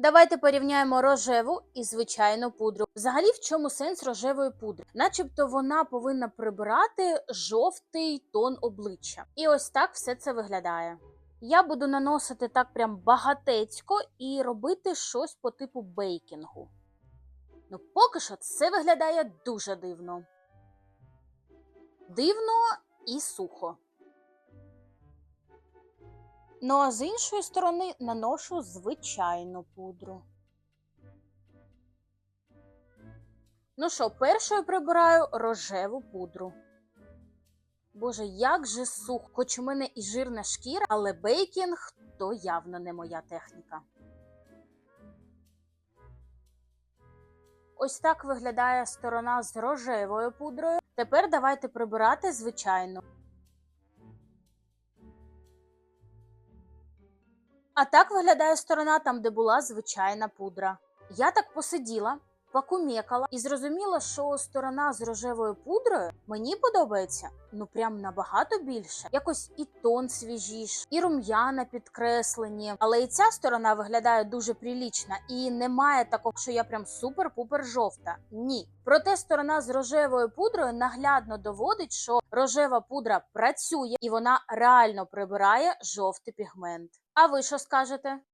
Давайте порівняємо рожеву і звичайну пудру. Взагалі, в чому сенс рожевої пудри? Начебто вона повинна прибирати жовтий тон обличчя. І ось так все це виглядає. Я буду наносити так прям багатецько і робити щось по типу бейкінгу. Ну, поки що це виглядає дуже дивно. Дивно і сухо. Ну а з іншої сторони наношу звичайну пудру. Ну що, першою прибираю рожеву пудру. Боже, як же сухо, хоч у мене і жирна шкіра, але бейкінг то явно не моя техніка. Ось так виглядає сторона з рожевою пудрою. Тепер давайте прибирати звичайну. А так виглядає сторона там, де була звичайна пудра. Я так посиділа, покумекала і зрозуміла, що сторона з рожевою пудрою мені подобається ну прям набагато більше. Якось і тон свіжіш, і рум'яна підкреслені. Але і ця сторона виглядає дуже прилічна і немає такого, що я прям супер-пупер жовта. Ні. Проте сторона з рожевою пудрою наглядно доводить, що рожева пудра працює і вона реально прибирає жовтий пігмент. А ви що скажете?